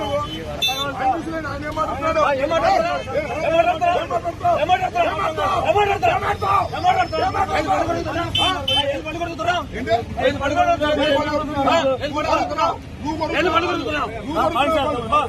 నువ్వు అడిగా